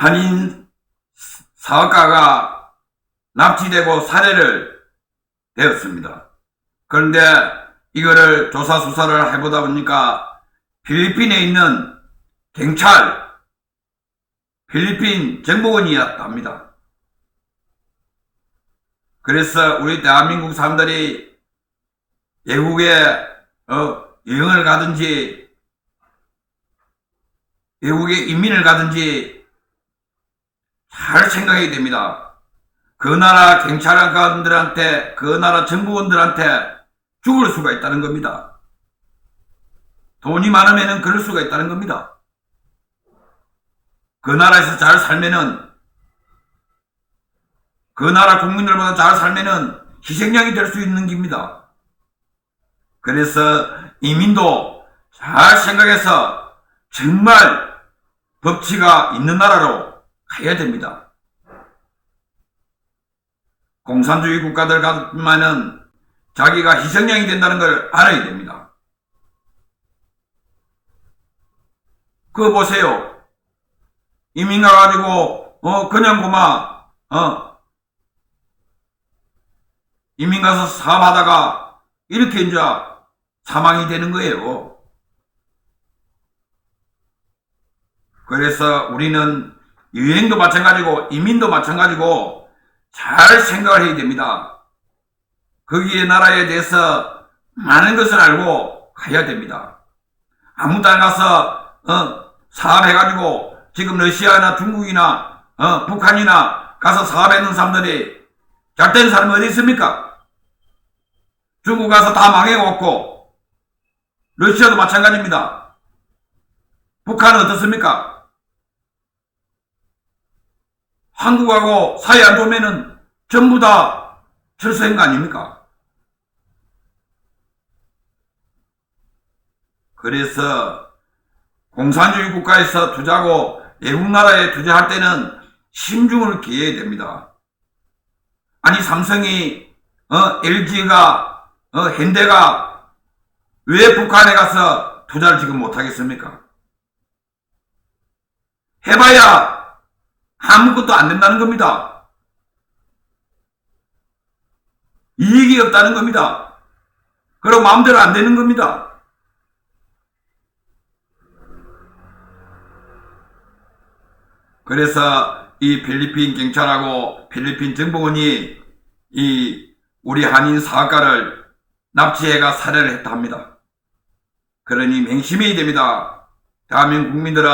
한인 사업가가 납치되고 살해를 되었습니다. 그런데 이거를 조사 수사를 해보다 보니까 필리핀에 있는 경찰, 필리핀 정보원이었다 합니다. 그래서 우리 대한민국 사람들이 외국에 어, 여행을 가든지 외국에 이민을 가든지 잘 생각해야 됩니다. 그 나라 경찰관들한테 그 나라 정부원들한테 죽을 수가 있다는 겁니다. 돈이 많으면 그럴 수가 있다는 겁니다. 그 나라에서 잘 살면은 그 나라 국민들보다 잘 살면은 희생양이 될 수 있는 겁니다. 그래서 이민도 잘 생각해서 정말 법치가 있는 나라로 가야 됩니다. 공산주의 국가들 같으면은 자기가 희생양이 된다는 걸 알아야 됩니다. 그거 보세요. 이민 가가지고, 어, 그냥 고마, 어, 이민 가서 사업하다가 이렇게 이제 사망이 되는 거예요. 그래서 우리는 유행도 마찬가지고 이민도 마찬가지고 잘 생각을 해야 됩니다. 거기에 나라에 대해서 많은 것을 알고 가야 됩니다. 아무 땅 가서 어, 사업해가지고 지금 러시아나 중국이나 어, 북한이나 가서 사업했는 사람들이 잘된 사람이 어디 있습니까? 중국 가서 다 망해왔고 러시아도 마찬가지입니다. 북한은 어떻습니까? 한국하고 사이 안 좋으면은 전부 다 철수한 거 아닙니까? 그래서 공산주의 국가에서 투자하고 외국 나라에 투자할 때는 심중을 기해야 됩니다. 아니 삼성이 어, LG가 어, 현대가 왜 북한에 가서 투자를 지금 못하겠습니까? 해봐야 아무것도 안 된다는 겁니다. 이익이 없다는 겁니다. 그리고 마음대로 안 되는 겁니다. 그래서 이 필리핀 경찰하고 필리핀 정보원이 이 우리 한인 사학가를 납치해가 살해를 했다 합니다. 그러니 맹심해야 됩니다. 대한민국 국민들은